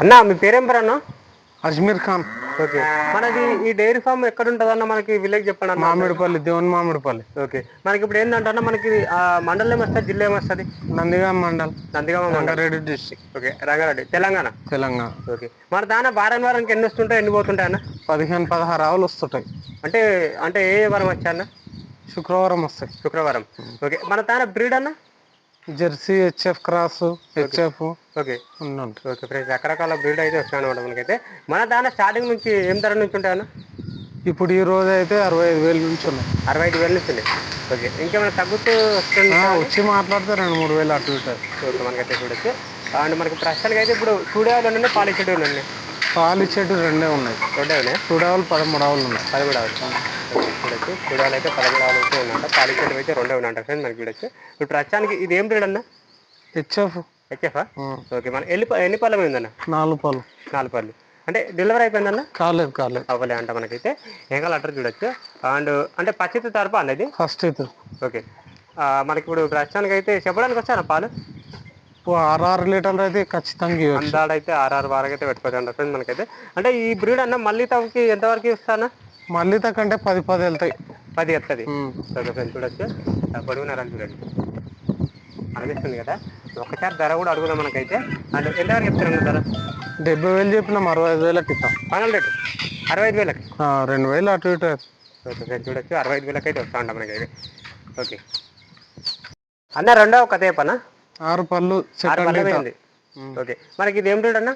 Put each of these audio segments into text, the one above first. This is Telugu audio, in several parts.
అన్న మీ పేరేం పేరు అన్న? అజ్మీర్ ఖాన్. ఓకే. మనది ఈ డైరీ ఫామ్ ఎక్కడ ఉంటుంది అన్న మనకి విలేజ్ చెప్పండి అన్న. మామిడిపల్లి దేవుని మామిడిపల్లి. ఓకే. మనకి ఇప్పుడు ఏంటంటే అన్న మనకి ఆ, మండలం ఏమొస్తుంది? జిల్లా ఏమొస్తుంది? నందిగాం మండల్. నందిగామ మండలం. District okay. Rangareddy Telangana? Telangana. Okay. మన దాన వారం వారానికి ఎన్ని వస్తుంటాయి? ఎన్ని పోతుంటాయి అన్న? పదిహేను పదహారు ఆవులు వస్తుంటాయి. అంటే అంటే ఏ వారం వచ్చా అన్న? శుక్రవారం వస్తాయి. శుక్రవారం. ఓకే. మన దాన బ్రీడ్ అన్న? Jersey HF cross HF okay. ఉన్నాయి ఓకే ఫ్రెండ్స్ రకరకాల బ్రీడ్ అయితే వస్తాయి అనమాట మనకైతే. మన దాన స్టార్టింగ్ నుంచి ఏం ధర నుంచి ఉంటాయి అన్న? ఇప్పుడు ఈ రోజు అయితే అరవై ఐదు వేల నుంచి ఉన్నాయి. అరవై ఐదు వేల నుంచి ఉన్నాయి. ఓకే. ఇంకేమైనా తగ్గుతూ వస్తుంది వచ్చి మాట్లాడితే రెండు మూడు వేలు అటు ఇటు. ఓకే మనకైతే చూడొచ్చు. అండ్ మనకి ప్రస్తుతానికి అయితే ఇప్పుడు చూడేవాళ్ళు ఉన్నాయి? పాలిచ్చేటి ఉన్నాయి పాలు ఇచ్చేటి రెండే ఉన్నాయి. రెండే ఉన్నాయి. చూడేవాళ్ళు పదమూడు ఆవులు ఉన్నాయి. పదమూడు ఆవులు. చూడొచ్చు చూడాలి అయితే పదమూడు అయితే ఉన్నాయంట పాలిచ్చేటి అయితే రెండే ఉన్నాయంట ఫ్రెండ్ మనకి చూడొచ్చు ఇప్పుడు ప్రస్తుతానికి ఇది ఏం బ్రీడ్ అన్న? హెచ్ఎఫ్ హెచ్ఎఫా ఓకే మన ఎన్ని ప- ఎన్ని పళ్ళం అయిందన్న నాలుగు పాలు నాలుగు పళ్ళు. అంటే డెలివరీ అయిపోయిందన్న కాలేదు కాలేదు. అవ్వలే అంట మనకైతే. ఎంగల్ అట్టర్ చూడొచ్చు. అండ్ అంటే పచ్చిత తరపు అనేది ఫస్ట్ ఓకే. మనకి ఇప్పుడు ప్రస్తుతానికి అయితే చెప్పడానికి వచ్చాను పాలు? ఆరు ఆరు లీటర్లు అయితే ఖచ్చితంగా అందాడైతే ఆర్ఆర్ వారికి అయితే పెట్టుకోవచ్చు ఫ్రెండ్ మనకైతే. అంటే ఈ బ్రీడ్ అన్న మళ్ళీ తమకి ఎంతవరకు ఇస్తానా మళ్ళీ కంటే పది పది వెళ్తాయి. పది ఎత్తది ఉమ్. ఓకే ఫ్రెండ్ చూడొచ్చు. పొడుగున్నారని చూడండి. అనిపిస్తుంది కదా? ఒకసారి ధర కూడా అడుగుదాం మనకైతే. అంటే ఎంతవరకు చెప్తారన్న ధర? డెబ్బై వేలు చెప్పినాం అరవై ఐదు వేలకి ఇస్తాం. Final rate? అరవై ఐదు వేలకి? రెండు వేలు అటు ఇటు ఫ్రెండ్ చూడొచ్చు. అరవై ఐదు వేలకి అయితే వస్తా ఉంటాం మనకైతే. ఓకే. అన్న రెండవ కథ చెప్పనా? ఆరు పళ్ళు ఆరు ఓకే. మనకి ఇది ఏం రేట్ అన్న?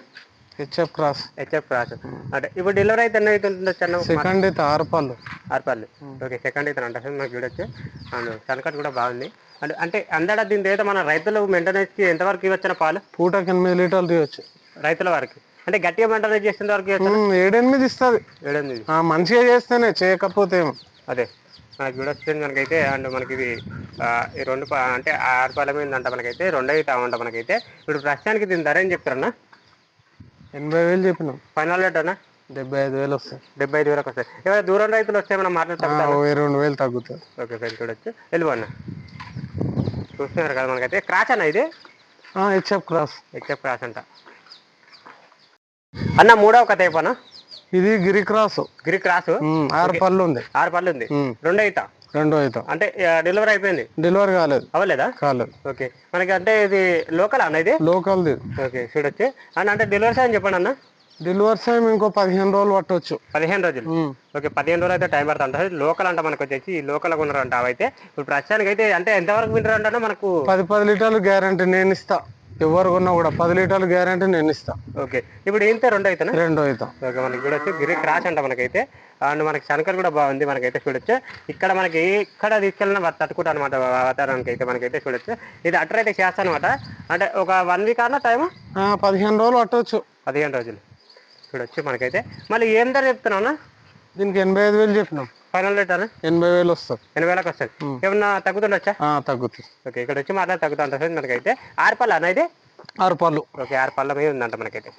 HF cross. HF cross. అంటే ఇప్పుడు డెలివరీ అయితే ఎన్ని అయితే ఉంటుంది అన్న సెకండ్ అయితే ఆరు పళ్ళు. ఆర్పల్లి ఓకే సెకండ్ అయితే అంటే మనకు చూడొచ్చు. అండ్ సన్కట్ కూడా బాగుంది. అండ్ అంటే అందడ దీని అయితే మన రైతులు మెయింటెనెన్స్కి ఎంతవరకు ఇవ్వచ్చిన పాలు? పూటకి ఎనిమిది లీటర్లు తీయచ్చు. రైతుల వరకు. అంటే గట్టిగా మెయింటెనెన్స్ చేసిన వరకు ఇవ్వచ్చా? ఏడెనిమిది ఇస్తుంది. ఏడెనిమిది. మంచిగా చేస్తేనే చేయకపోతే అదే. మనకి చూడొచ్చు మనకైతే. అండ్ మనకి ఇది రెండు అంటే ఆరు పాల మీద అంట మనకైతే. రెండు అయితే అంట మనకైతే. ఇప్పుడు ప్రస్తుతానికి దీని ధర ఏం చెప్తారన్నా? ఎనభై వేలు చెప్పినాం. ఫైనల్ రేట్ అన్న డెబ్బై ఐదు వేలు వస్తాయి. డెబ్బై ఐదు వేలకు వస్తాయి. ఏమైనా దూరం రైతులు వస్తే మనం మాట్లాడతాం రెండు వేలు తగ్గుతుంది ఓకే ఫ్రెండ్ చూడొచ్చు. వెళ్ళిపో అన్న. చూస్తున్నారు కదా మనకైతే. క్రాచ్ అన్న ఇది? HF cross. హెచ్ఎఫ్ క్రాస్ అంట. అన్న మూడవ కథ అయిపోనా? ఇది గిరి క్రాస్. గిరి క్రాస్? ఆరు పళ్ళు ఉంది. ఆరు పళ్ళు ఉంది. రెండు అయితా రెండో అవుతాం అంటే డెలివరీ అయిపోయింది? డెలివరీ కాలేదు. అవ్వలేదా? కాలేదు. ఓకే. మనకి అంటే ఇది లోకల్ అన్న ఇది? లోకల్ది. ఓకే చూడొచ్చు. అన్న అంటే డెలివరీ అని చెప్పండి అన్న. డెలివరీ టైం ఇంకో పదిహేను రోజులు పట్టవచ్చు పదిహేను రోజులు? ఓకే పదిహేను రోజులు అయితే టైం పడుతుంది అంటే లోకల్ అంట మనకు వచ్చేసి లోకల్ ఉన్నారంట అవైతే ఇప్పుడు ప్రస్తుతానికి అయితే అంటే ఎంతవరకు వింటారంటే మనకు పది పది లీటర్లు గ్యారంటీ నేను ఇస్తా. ఎవరు కొన్నా కూడా పది లీటర్లు గ్యారంటీ నేను ఇస్తా. ఓకే. ఇప్పుడు ఏంటే రెండు అయితేనా రెండో అవుతాం. ఓకే మనకి చూడొచ్చు గిరి క్రాష్ అంట మనకైతే. అండ్ మనకి శనకర్ కూడా బాగుంది మనకైతే చూడొచ్చు. ఇక్కడ మనకి ఎక్కడ తీసుకెళ్ళిన తట్టుకుంటా అనమాట వాతావరణానికి అయితే మనకైతే చూడొచ్చు. ఇది అటర్ అయితే చేస్తాను అనమాట అంటే ఒక వన్ వీక్ అన్న టైం పదిహేను రోజులు పట్టవచ్చు పదిహేను రోజులు. చూడొచ్చు మనకైతే. మళ్ళీ ఏం ధర చెప్తున్నావు దీనికి ఎనభై ఐదు వేలు చెప్పినాం. ఫైనల్ రేట్ అన్న? ఎనభై వేలు వస్తుంది ఎనభై వేలకు వస్తుంది ఏమన్నా తగ్గుతుండొచ్చా తగ్గుతుంది. ఓకే ఇక్కడ వచ్చి మాట్లాడి తగ్గుతా ఉంటుంది మనకైతే. ఆరు పళ్ళ అన్న ఇది? ఆరు పళ్ళు. ఓకే ఆరు పళ్ళ మీద ఉందంట మనకైతే.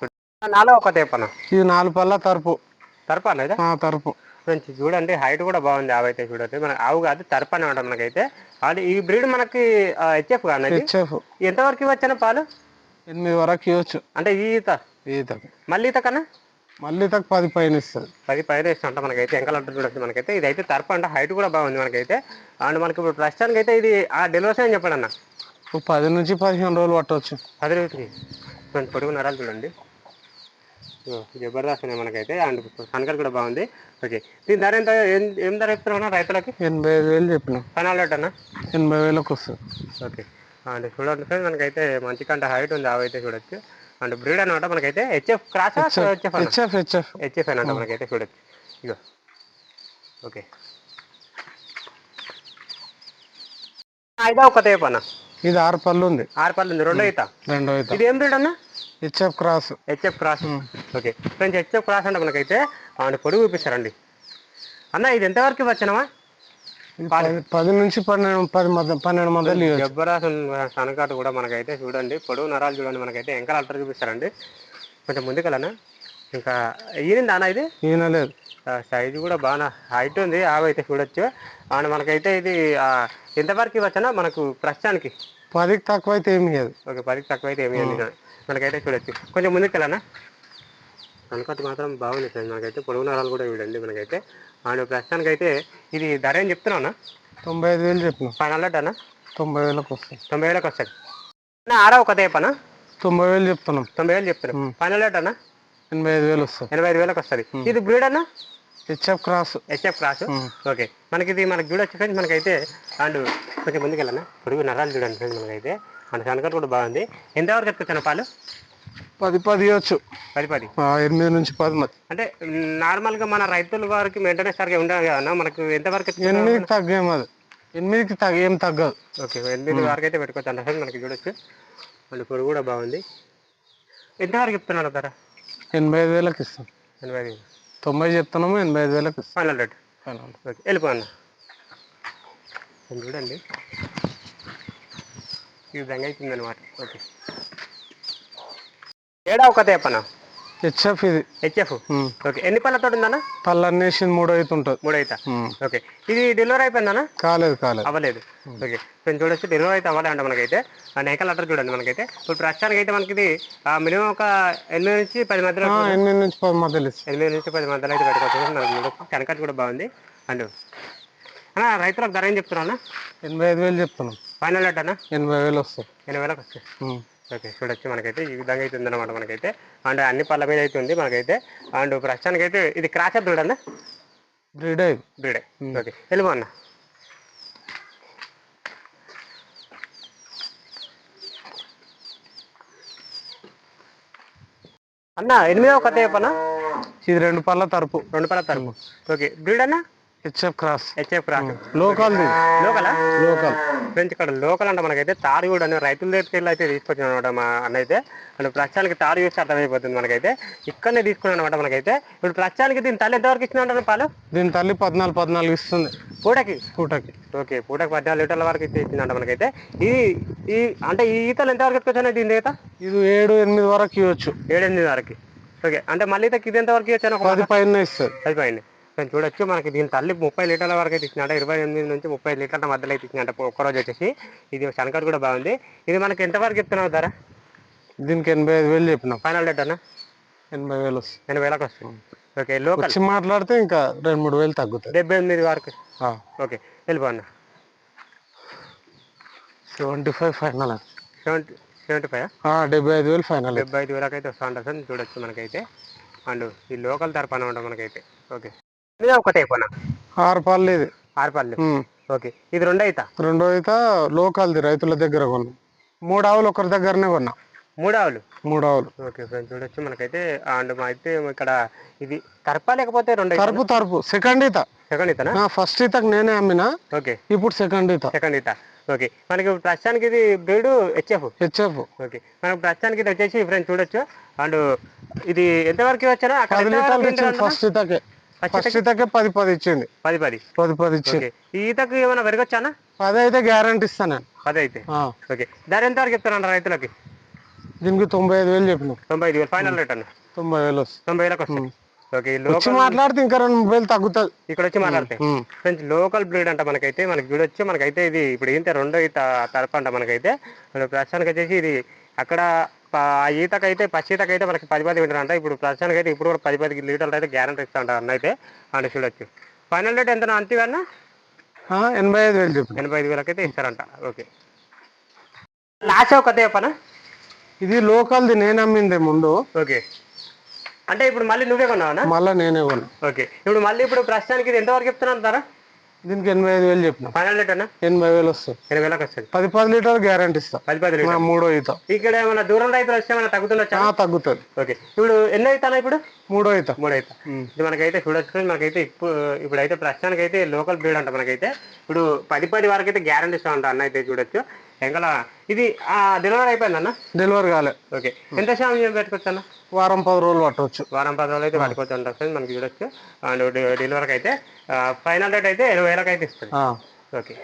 నాలుగు ఒక తేపన్న ఇది నాలుగు పళ్ళ తరపు. తరపు ఆ, తరపు. ఫ్రెండ్స్ చూడండి హైట్ కూడా బాగుంది ఆవు అయితే చూడండి. మన ఆవు కాదు తరపు అని ఉంటుంది మనకైతే. అది ఈ బ్రీడ్ మనకి హెచ్ఎఫ్ కానీ హెచ్ఎఫ్ ఎంతవరకు ఇవ్వచ్చిన పాలు? ఎనిమిది వరకు ఇవ్వచ్చు. అంటే ఈత? ఈత మళ్ళీ ఈత కన్నా? మళ్ళీ తగ్గ పది పైన ఇస్తుంది. పది పైన ఇష్టం మనకైతే ఎంకల్ అంటుంది చూడొచ్చు మనకైతే. ఇది అయితే తరపు అంటే హైట్ కూడా బాగుంది మనకైతే. అండ్ మనకి ఇప్పుడు ప్రస్తుతానికి అయితే ఇది ఆ డెలివరీ అని చెప్పండి అన్న. పది నుంచి పదిహేను రోజులు పట్టవచ్చు పది రోజులకి. కొంచెం పొడుగు నరాలు చూడండి. జబర్దస్త్ ఉన్నాయి మనకైతే. అండ్ సన్కర్ కూడా బాగుంది. ఓకే. దీని ధర ఎంత ఏం ధర ఇస్తున్నావు రైతులకి? ఎనభై ఐదు వేలు చెప్పినాం. ఫైనల్ రేట్ అన్న. ఎనభై వేలకు వస్తుంది. ఓకే. అండ్ చూడండి ఫ్రెండ్స్ మనకైతే మంచి కంటే హైట్ ఉంది అయితే చూడొచ్చు. అండ్ బ్రీడ్ అనమాట మనకైతే HF cross HF HF HF HF అనమాట మనకైతే చూడొచ్చు ఇగో ఓకే. ఐదో ఒక తేపు అన్న? ఇది ఆరు పళ్ళు ఉంది. ఆరు పళ్ళు ఉంది. రెండో ఈత? రెండో అవుతాం ఇది ఏం బ్రీడ్ అన్న? HF cross HF cross okay. Friends HF cross అంటే మనకైతే పొడుగు చూపిస్తారండి అన్న ఇది ఎంతవరకు ఇది పది నుంచి పన్నెండు పది పన్నెండు ఇవ్వచ్చు. జబ్బరాసు సనకాటు కూడా మనకైతే చూడండి పొడుగు నరాలు చూడండి మనకైతే ఎంకలు అల్టర్ చూపిస్తారండి. కొంచెం ముందుకెళ్ళనా? ఇంకా ఈనింది అన్న ఇది? ఈయన లేదు. సైజు కూడా బాగా హైట్ ఉంది ఆవు అయితే చూడొచ్చు. అండ్ మనకైతే ఇది ఎంతవరకు ఇవ్వచ్చనా మనకు ప్రస్తుతానికి? పదికి తక్కువ అయితే ఏమి లేదు ఓకే పదికి తక్కువ అయితే ఏమి మనకైతే చూడొచ్చు. కొంచెం ముందుకు వెళ్ళనా కనకట్ మాత్రం బాగుంది ఫ్రెండ్ మనకైతే పొడుగు నరాలు కూడా చూడండి మనకైతే. అండ్ ప్రస్తుతానికి అయితే ఇది ధర ఏం చెప్తున్నావునా తొంభై ఐదు వేలు చెప్పిన. హండ్రెడ్ అన్న? తొంభై వేలకు వస్తాయి. తొంభై వేలకు వస్తుంది అన్న ఆరా ఒక తేపనా తొంభై వేలు చెప్తున్నాం. తొంభై వేలు చెప్తున్నాం. ఫైవ్ హండ్రెడ్ అన్న? ఎనభై ఐదు వేలు వస్తాయి. ఎనభై ఐదు వేలకు వస్తుంది. ఇది బ్రీడ్ అన్న? HF cross. HF cross. Okay. మనకి ఇది మనకి చూడొచ్చు ఫ్రెండ్స్. మనకైతే అండ్ కొంచెం ముందుకు వెళ్ళనా పొడుగు నరాలు చూడండి ఫ్రెండ్స్ మనకైతే. మన కనకట్ కూడా బాగుంది. ఎంతవరకు ఎత్తుకొచ్చాను పాలు? పది పది ఇవ్వచ్చు. పది పది. ఎనిమిది నుంచి పది మధ్య అంటే నార్మల్గా మన రైతుల వారికి మెయింటెనెన్స్ సరిగా ఉండదు కదా మనకు ఎంతవరకు ఎత్తుకున్నాం? ఎనిమిదికి తగ్గేం అది ఎనిమిదికి తగ్గ ఏం తగ్గదు. ఓకే ఎనిమిది వరకు అయితే పెట్టుకోవచ్చు అంటే మనకి చూడొచ్చు. మళ్ళీ పొడుగు కూడా బాగుంది. ఎంతవరకు చెప్తున్నాను ధర? ఎనభై ఐదు వేలకు ఇస్తాం. ఎనభై ఐదు. తొంభై చెప్తున్నాము ఎనభై ఐదు వేలకు ఇస్తాం. Final rate final. ఓకే వెళ్ళిపో అన్న. చూడండి. ఈ విధంగా అవుతుంది అనమాట ఓకే. ఏడా ఒక తేపన? హెచ్ఎఫ్ ఇది. హెచ్ఎఫ్. ఓకే. ఎన్ని పళ్ళతో ఉందన్న? పళ్ళు అన్నేసింది మూడు అయితే ఉంటుంది మూడు అయితే. ఓకే. ఇది డెలివరీ అయిపోయిందన్న? కాలేదు కాలేదు. అవ్వలేదు. ఓకే. కొంచెం చూడొచ్చు. డెలివరీ అయితే అవ్వలే అంట మనకైతే. ఆ నెకల్ అట్టర్ చూడండి మనకైతే. ఇప్పుడు ప్రస్తుతానికి అయితే మనకి ఇది మినిమం ఒక ఎనిమిది నుంచి పది మధ్యలో ఎనిమిది నుంచి పది మధ్యలో ఎనిమిది నుంచి పది మధ్యలో అయితే పెట్టుకోవచ్చు. మనకి కనకట్ కూడా బాగుంది. అండ్ అన్న రైతులకు ధర ఏం చెప్తున్నా ఎనభై ఐదు వేలు చెప్తున్నాం. ఫైనల్ రేట్ అన్న? ఎనభై వేలు వస్తాయి. ఎనభై వేలకు వస్తాయి. ఓకే చూడొచ్చు మనకైతే. ఈ విధంగా అయితే ఉందన్నమాట మనకైతే. అండ్ అన్ని పళ్ళ మీద అయితే ఉంది మనకైతే. అండ్ ప్రస్తుతానికి అయితే ఇది క్రాచ్ బ్రీడ్ అన్న? బ్రీడ్ బ్రీడే ఓకే వెళ్ళిపో అన్న. అన్న ఎనిమిదవ కథ చెప్పనా? ఇది రెండు పళ్ళ తరపు. రెండు పళ్ళ తరపు. ఓకే బ్రీడ్ అన్న? H F cross. H F cross. లోకల్ది. లోకలా? లోకల్. ఫ్రెండ్స్ ఇక్కడ లోకల్ అంటే మనకైతే తాడు కూడా అనే రైతుల దగ్గరికి వెళ్ళి అయితే తీసుకొచ్చాను అనమాట మా అన్న అయితే అంటే ప్రస్తుతానికి తాడు చూస్తే అర్థమైపోతుంది మనకైతే. ఇక్కడనే తీసుకున్నాను అనమాట మనకైతే. ఇప్పుడు ప్రస్తుతానికి దీని తల్లి ఎంతవరకు ఇచ్చిన ఉంటారు పాలు? దీని తల్లి పద్నాలుగు పద్నాలుగు ఇస్తుంది. పూటకి? పూటకి. ఓకే పూటకి పద్నాలుగు లీటర్ల వరకు అయితే ఇచ్చిందంట మనకైతే. ఈ ఈ అంటే ఈ ఈతలు ఎంతవరకు ఎత్తుకొచ్చాను దీని ఈత? ఇది ఏడు ఎనిమిది వరకు ఇవ్వచ్చు. ఏడెనిమిది వరకు. ఓకే అంటే మళ్ళీ ఇది ఎంతవరకు ఒక పది పైన ఇస్తుంది. అయిపోయింది కొంచెం చూడొచ్చు మనకి దీని తల్లి ముప్పై లీటర్ల వరకు అయితే ఇచ్చినట్ట ఇరవై ఎనిమిది నుంచి ముప్పై లీటర్ల మధ్యలో అయితే ఇచ్చినట్ట ఒక్కరోజు వచ్చేసి. ఇది శనకర్ కూడా బాగుంది. ఇది మనకి ఎంతవరకు చెప్తున్నావు ధర? దీనికి ఎనభై ఐదు వేలు చెప్పినాం. ఫైనల్ రేట్ అన్న? ఎనభై వేలు వస్తుంది. ఎనభై వేలకు వస్తుంది. Okay local? వచ్చి మాట్లాడితే ఇంకా రెండు మూడు వేలు తగ్గుతుంది డెబ్బై ఎనిమిది వరకు? ఓకే వెళ్ళిపో అన్న. Seventy five final seventy seventy five? డెబ్బై ఐదు వేలు ఫైనల్ డెబ్బై ఐదు వేలకు అయితే వస్తూ ఉంటుంది సార్ చూడొచ్చు మనకైతే. అండ్ ఈ లోకల్ తరపున ఉంటుంది మనకైతే. ఓకే. ఇది ఒకటే కొన? ఆరు ఇది. ఆరుపల్లి ఉమ్. ఓకే. ఇది రెండు అవుతా రెండో అయితే లోకల్ది రైతుల దగ్గర కొన్నాం. మూడు ఆవులు ఒకరి దగ్గరనే కొన్నా. మూడు ఆవులు? మూడు ఆవులు. ఓకే ఫ్రెండ్స్ చూడొచ్చు. మనకైతే అండ్ మా అయితే ఇక్కడ ఇది తరపా లేకపోతే రెండు తరపు తరపు. సెకండ్ ఈత. సెకండ్ ఇతనా ఫస్ట్ ఈతకు నేనే అమ్మినా. ఓకే. ఇప్పుడు సెకండ్ ఈత. సెకండ్ ఈత. ఓకే. మనకి ప్రస్తుతానికి ఇది బ్రీడ్ హెచ్ఎఫ్? హెచ్ఎఫ్. ఓకే. మనకు ప్రస్తుతానికి ఇది వచ్చేసి ఫ్రెండ్స్ చూడొచ్చు. అండ్ ఇది ఎంతవరకు వచ్చానో? ఫస్ట్ ఈతకే. ఫస్ట్ ఈతకే పది పది ఇచ్చింది. పది పది. పది పది ఇచ్చింది. ఈతకు ఏమైనా పెరగొచ్చానా పది అయితే గ్యారంటీ ఇస్తాను పది అయితే. ఓకే. ధర ఎంత వరకు చెప్తాను రైతులకి? దీనికి తొంభై ఐదు వేలు చెప్పినాం. తొంభై ఐదు వేలు. ఫైనల్ రేట్ అన్న. తొంభై వేలు తొంభై వేలకు ఓకే వచ్చి లోకల్ మాట్లాడితే ఇంకా రెండు వేలు తగ్గుతుంది. ఇక్కడ వచ్చి మాట్లాడతాయి ఉమ్. ఫ్రెండ్స్ లోకల్ బ్రీడ్ అంట మనకైతే మనకి చూడొచ్చు మనకైతే ఇది ఇప్పుడు ఏంటి రెండో తరపు అంట మనకైతే. మన ప్రస్తుతానికి వచ్చేసి ఇది అక్కడ ఆ ఈతకైతే పచ్చి ఈతకైతే మనకి పది పది వింటారంట ఇప్పుడు ప్రస్తుతానికి అయితే ఇప్పుడు కూడా పది పది లీటర్లు అయితే గ్యారంటీ ఇస్తా ఉంటారు అన్న అయితే. అంటే చూడొచ్చు. ఫైనల్ రేట్ ఎంత అంతే అన్న? ఆ, ఎనభై ఐదు వేలు చెప్పిన ఎనభై ఐదు వేలకైతే ఇస్తారంట. ఓకే. లాస్ట్ ఒక చెప్పనా? ఇది లోకల్ది నేను అమ్మింది ముందు. ఓకే. అంటే ఇప్పుడు మళ్ళీ నువ్వే కొన్నావా మళ్ళీ నేనే కొన్నా. ఓకే. ఇప్పుడు మళ్ళీ ఇప్పుడు ప్రస్తుతానికి ఇది ఎంతవరకు చెప్తున్నాను ధర దీనికి ఎనభై ఐదు వేలు చెప్పిన. ఫైనల్ రేట్ అన్న? ఎనభై వేలు వస్తుంది. ఎనభై వేలకు వస్తుంది. పది పది లీటర్ గ్యారంటీ ఇస్తా. పది పది లీటర్ మూడో ఈత. ఇక్కడ ఏమైనా దూరం రైతులు వస్తే ఏమైనా తగ్గుతుండొచ్చా ఆ, తగ్గుతుంది. ఓకే. ఇప్పుడు ఎన్ని అవుతానా ఇప్పుడు? మూడో ఈత. మూడు అవుతా ఇది మనకైతే చూడొచ్చు. మనకైతే ఇప్పుడు ఇప్పుడైతే ప్రస్తుతానికి అయితే లోకల్ బ్రీడ్ అంట మనకైతే. ఇప్పుడు పది పది వరకు అయితే గ్యారంటీ ఇస్తా అంట అన్న అయితే చూడొచ్చు. ఎంకల ఇది డెలివరీ అయిపోయింది అన్న? డెలివరీ కాలే. ఓకే. ఎంత శాతం పెట్టుకోవచ్చు అన్న? వారం పది రోజులు పట్టవచ్చు. వారం పది రోజులు అయితే పట్టుకోవచ్చు అంట ఫ్రెండ్స్ మనకి చూడొచ్చు. అండ్ డెలివరీకి అయితే ఫైనల్ రేట్ అయితే ఇరవై వేలకు అయితే ఇస్తుంది. ఓకే.